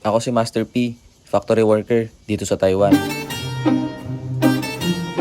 Ako si Master P, factory worker dito sa Taiwan.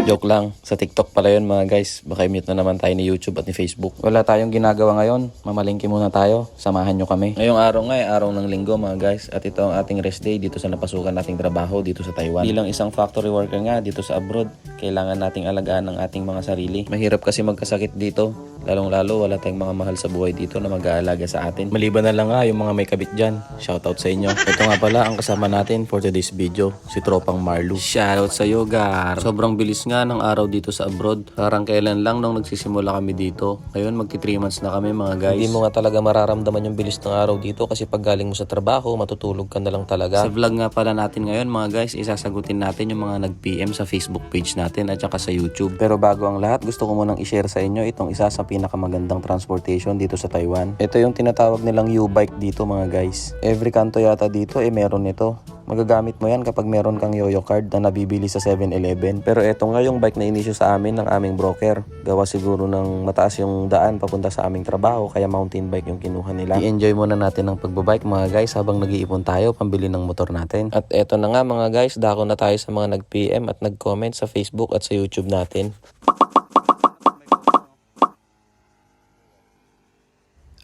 Joke lang, sa TikTok pala yun mga guys. Baka i-mute na naman tayo ni YouTube at ni Facebook. Wala tayong ginagawa ngayon. Mamalingki muna tayo. Samahan nyo kami. Ngayong araw nga ay araw ng linggo mga guys. At ito ang ating rest day dito sa napasukan nating trabaho dito sa Taiwan. Bilang isang factory worker nga dito sa abroad, kailangan nating alagaan ang ating mga sarili. Mahirap kasi magkasakit dito. Lalong-lalo wala tayong mga mahal sa buhay dito na mag-aalaga sa atin. Maliban na lang nga yung mga may kabit dyan. Shoutout sa inyo. Ito nga pala ang kasama natin for today's video, si Tropang Marlu. Shoutout sa iyo, Gar. Sobrang bilis nga ng araw dito sa abroad. Parang kailan lang nung nagsisimula kami dito. Ngayon magti 3 months na kami mga guys. Hindi mo nga talaga mararamdaman yung bilis ng araw dito kasi pag galing mo sa trabaho, matutulog ka na lang talaga. Sa vlog nga pala natin ngayon mga guys, isasagutin natin yung mga nag-PM sa Facebook page natin at saka sa YouTube. Pero bago ang lahat, gusto ko munang i-share sa inyo itong isa sa pinakamagandang transportation dito sa Taiwan. Ito yung tinatawag nilang U-bike dito mga guys. Every kanto yata dito eh meron nito. Magagamit mo yan kapag meron kang yoyo card na nabibili sa 7-Eleven. Pero eto nga yung bike na inisyo sa amin ng aming broker. Gawa siguro ng mataas yung daan papunta sa aming trabaho kaya mountain bike yung kinuha nila. I-enjoy muna natin ang pagbabike mga guys habang nag-iipon tayo pambili ng motor natin. At eto na nga mga guys, dako na tayo sa mga nag-PM at nag-comment sa Facebook at sa YouTube natin.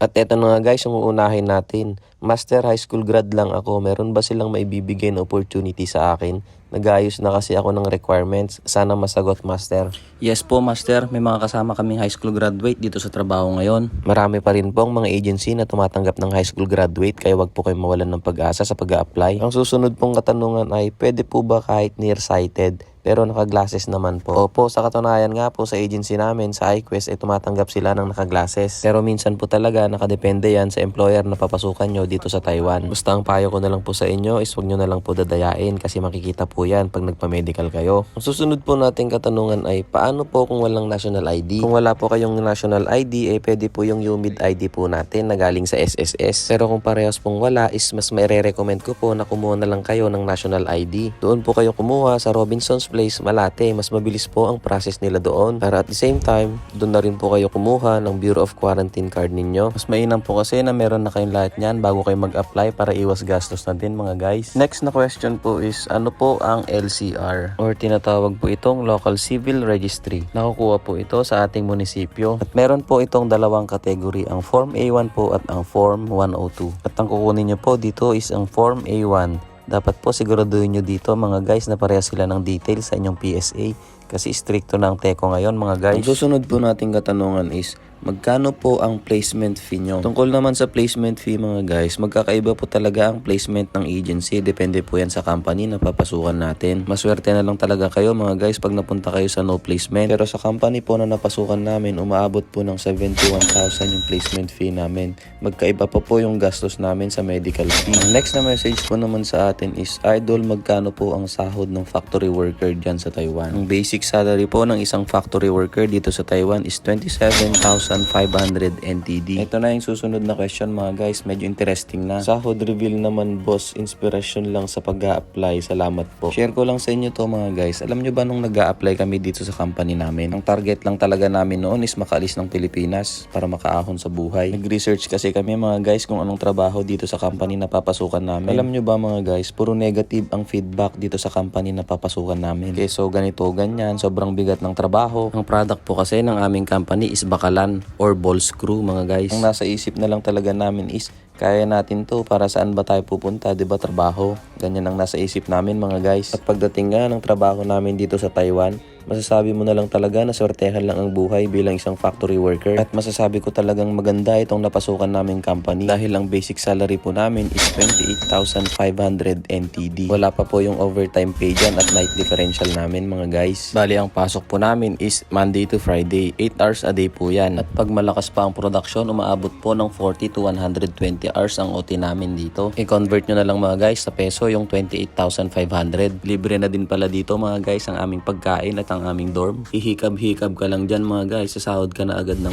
At eto na nga guys, yung uunahin natin. Master high school grad lang ako. Meron ba silang maibibigay na opportunity sa akin? Nag-ayos na kasi ako ng requirements. Sana masagot, Master. Yes po, Master. May mga kasama kaming high school graduate dito sa trabaho ngayon. Marami pa rin po ang mga agency na tumatanggap ng high school graduate kaya wag po kayo mawalan ng pag-asa sa pag apply Ang susunod pong katanungan ay, pwede po ba kahit nearsighted pero naka-glasses naman po. Opo, sa katunayan nga po sa agency namin, sa iQuest, ay tumatanggap sila ng naka-glasses. Pero minsan po talaga, nakadepende yan sa employer na papasukan nyo dito sa Taiwan. Basta ang payo ko na lang po sa inyo is huwag nyo na lang po dadayain kasi makikita po yan pag nagpa-medical kayo. Ang susunod po nating katanungan ay, paano po kung walang national ID? Kung wala po kayong national ID, eh pwede po yung UMID ID po natin na galing sa SSS. Pero kung parehas pong wala, is mas maire-recommend ko po na kumuha na lang kayo ng national ID. Doon po kayo kumuha sa Robinson's Place, Malate. Mas mabilis po ang process nila doon. Para at the same time, doon na rin po kayo kumuha ng Bureau of Quarantine card ninyo. Mas mainam po kasi na meron na kayong lahat niyan bago kayo mag-apply para iwas gastos na din mga guys. Next na question po is, ano po ang LCR? Or tinatawag po itong Local Civil Registry. Nakukuha po ito sa ating munisipyo. At meron po itong dalawang kategory, ang Form A1 po at ang Form 102. At ang kukunin nyo po dito is ang Form A1. Dapat po siguraduhin nyo dito mga guys na pareha sila ng details sa inyong PSA kasi stricto na ang teko ngayon mga guys. Ang susunod po nating katanungan is magkano po ang placement fee nyo? Tungkol naman sa placement fee mga guys, magkakaiba po talaga ang placement ng agency. Depende po yan sa company na papasukan natin. Maswerte na lang talaga kayo mga guys pag napunta kayo sa no placement. Pero sa company po na napasukan namin, umaabot po ng 71,000 yung placement fee namin. Magkaiba pa po yung gastos namin sa medical fee. Ang next na message po naman sa atin is, Idol, magkano po ang sahod ng factory worker dyan sa Taiwan? Ang basic salary po ng isang factory worker dito sa Taiwan is 27,500 NTD. Ito na yung susunod na question mga guys, medyo interesting na. Sahod reveal naman boss, inspiration lang sa pag apply Salamat po. Share ko lang sa inyo to mga guys. Alam nyo ba nung nag apply kami dito sa company namin, ang target lang talaga namin noon is makaalis ng Pilipinas para makaahon sa buhay. Nag-research kasi kami mga guys kung anong trabaho dito sa company na papasukan namin. Alam nyo ba mga guys, puro negative ang feedback dito sa company na papasukan namin. Okay, so ganito, ganyan, sobrang bigat ng trabaho. Ang product po kasi ng aming company is bakalan or ball screw mga guys. Ang nasa isip na lang talaga namin is kaya natin to para saan ba tayo pupunta, 'di ba trabaho? Ganyan ang nasa isip namin mga guys. At pagdating nga ng trabaho namin dito sa Taiwan, masasabi mo na lang talaga na swertehan lang ang buhay bilang isang factory worker. At masasabi ko talagang maganda itong napasukan naming company dahil ang basic salary po namin is 28,500 NTD. Wala pa po yung overtime pay dyan at night differential namin mga guys. Bali ang pasok po namin is Monday to Friday. 8 hours a day po yan. At pag malakas pa ang production, umaabot po ng 40 to 120 hours ang OT namin dito. I-convert nyo na lang mga guys sa peso yung 28,500. Libre na din pala dito mga guys ang aming pagkain at ang ang aming dorm. Hihikab-hikab ka lang dyan mga guys, sasahod ka na agad ng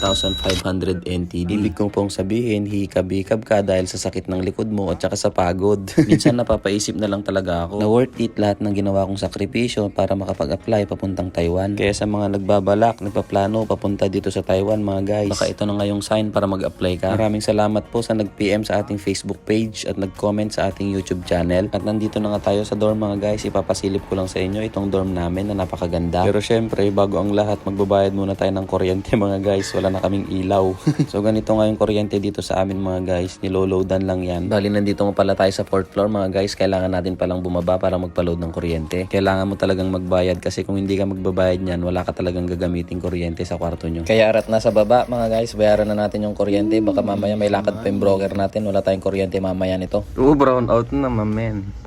28,500 NTD. Ibig kong pong sabihin, hihikab-hikab ka dahil sa sakit ng likod mo at saka sa pagod. Minsan napapaisip na lang talaga ako na worth it lahat ng ginawa kong sakripisyo para makapag-apply papuntang Taiwan. Kaya sa mga nagbabalak, nagpaplano papunta dito sa Taiwan mga guys, baka ito na nga yung sign para mag-apply ka. Maraming salamat po sa nag-PM sa ating Facebook page at nag-comment sa ating YouTube channel. At nandito na nga tayo sa dorm mga guys, ipapasilip ko lang sa inyo itong dorm namin na napakaganda. Pero syempre, bago ang lahat, magbabayad muna tayo ng kuryente mga guys. Wala na kaming ilaw. so ganito nga yung kuryente dito sa amin mga guys. Niloloadan lang yan. Bali, nandito mo pala tayo sa fourth floor mga guys. Kailangan natin palang bumaba para magpa-load ng kuryente. Kailangan mo talagang magbayad kasi kung hindi ka magbabayad niyan, wala ka talagang gagamiting kuryente sa kwarto nyo. Kaya arat na sa baba mga guys, bayaran na natin yung kuryente. Baka mamaya may lakad pa yung broker natin. Wala tayong kuryente mamaya nito. Oo, brown out na, mamen.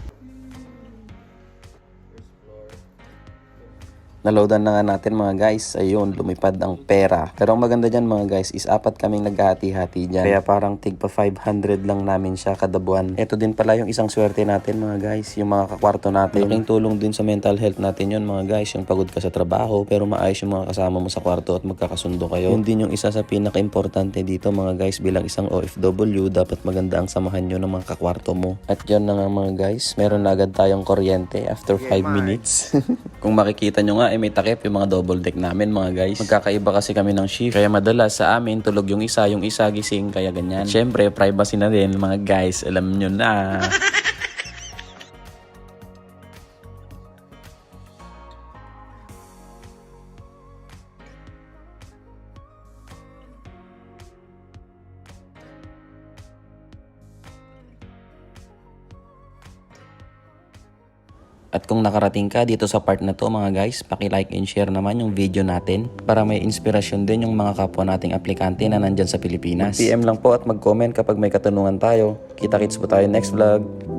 Naloadan na nga natin mga guys. Ayun, lumipad ang pera. Pero ang maganda dyan mga guys is apat kaming naghahati-hati dyan. Kaya parang tig pa 500 lang namin siya kada buwan. Ito din pala yung isang swerte natin mga guys. Yung mga kakwarto natin. Malaking tulong din sa mental health natin yun mga guys. Yung pagod ka sa trabaho pero maayos yung mga kasama mo sa kwarto at magkakasundo kayo. Yun din yung isa sa pinaka-importante dito mga guys. Bilang isang OFW, dapat maganda ang samahan nyo ng mga kakwarto mo. At yun na nga mga guys. Meron na agad tayong kuryente after 5 minutes. Kung makikita nyo nga, eh, may takip yung mga double deck namin mga guys. Magkakaiba kasi kami ng shift. Kaya madalas sa amin, tulog yung isa, yung isa gising, kaya ganyan. Siyempre, privacy na din mga guys. Alam nyo na. At kung nakarating ka dito sa part na to mga guys, paki-like and share naman yung video natin para may inspirasyon din yung mga kapwa nating aplikante na nandyan sa Pilipinas. PM lang po at mag-comment kapag may katanungan tayo. Kita-kits po tayo next vlog.